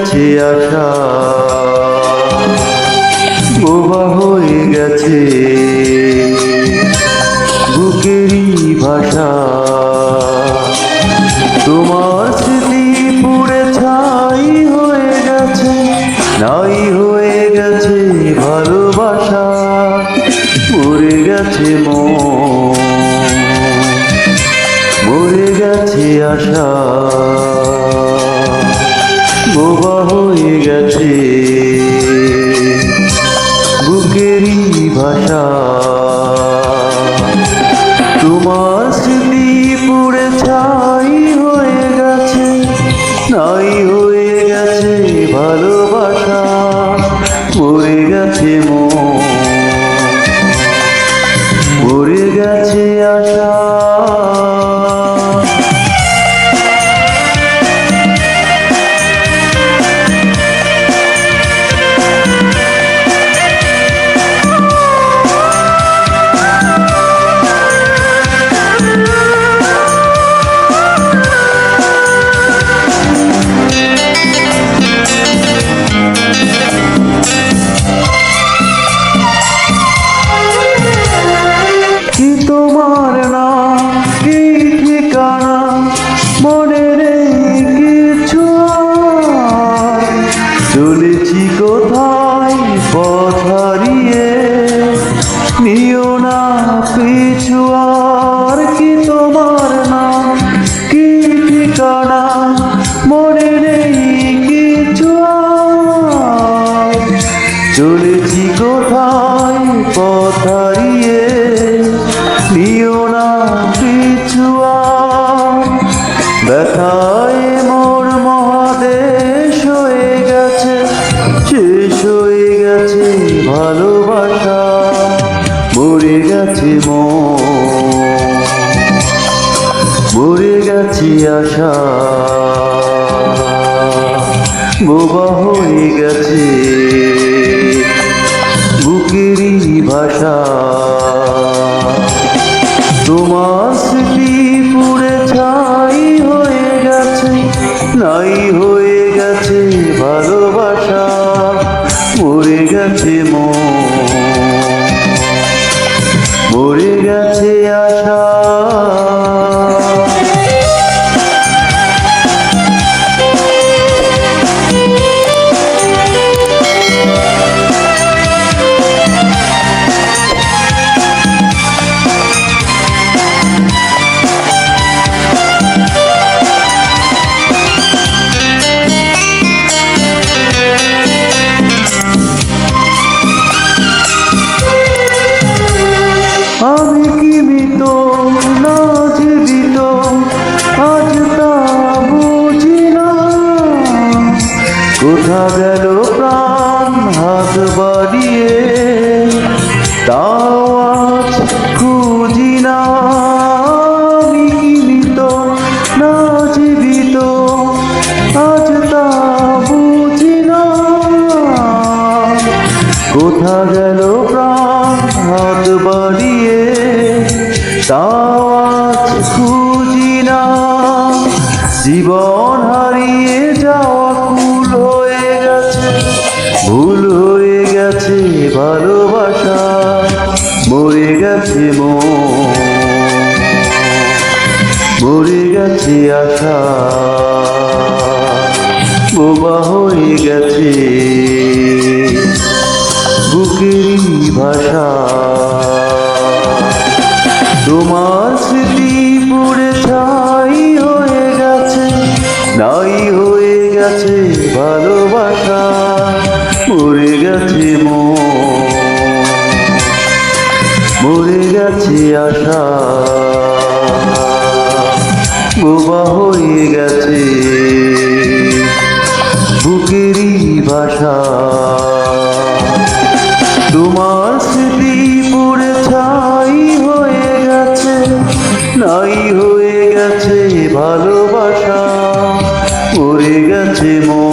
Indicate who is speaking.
Speaker 1: গেছে আশা। বোবা হয়ে গেছে বুকেরই ভাষা। তোমার স্মৃতি পুড়ে ছাই হয়ে গেছে, নাই হয়ে গেছে ভালোবাসা। মরে গেছে মন, মরে গেছে আশা। নাই চলেছি কোথায় পথ হারিয়ে নিও না আর। ব্যথায় মোর মহাদেশ হয়ে গেছে, শেষ হয়ে গেছে ভালোবাসা, মরে গেছে মন, মরে গেছে আশা বোবা হয়ে গেছে নাই হয়ে গেছে ভালোবাসা মরে গেছে মন। কোথা গেল প্রাণ হাত বাড়িয়ে? তাও খুঁজি না। জীবন হারিয়ে যাওয়া কুল হয়ে গেছে, ভুল হয়ে গেছে ভালোবাসা, মরে গেছে মন, মরে গেছে আশা, বোবা হয়ে গেছে। বুকেরই ভাষা। তোমার স্মৃতি পুড়ে ছাই হয়ে গেছে, নাই হয়ে গেছে ভালোবাসা, মরে গেছে মরে গেছে আশা। ছাই হয়ে গেছে নাই হয়ে গেছে ভালোবাসা পড়ে গেছে মন।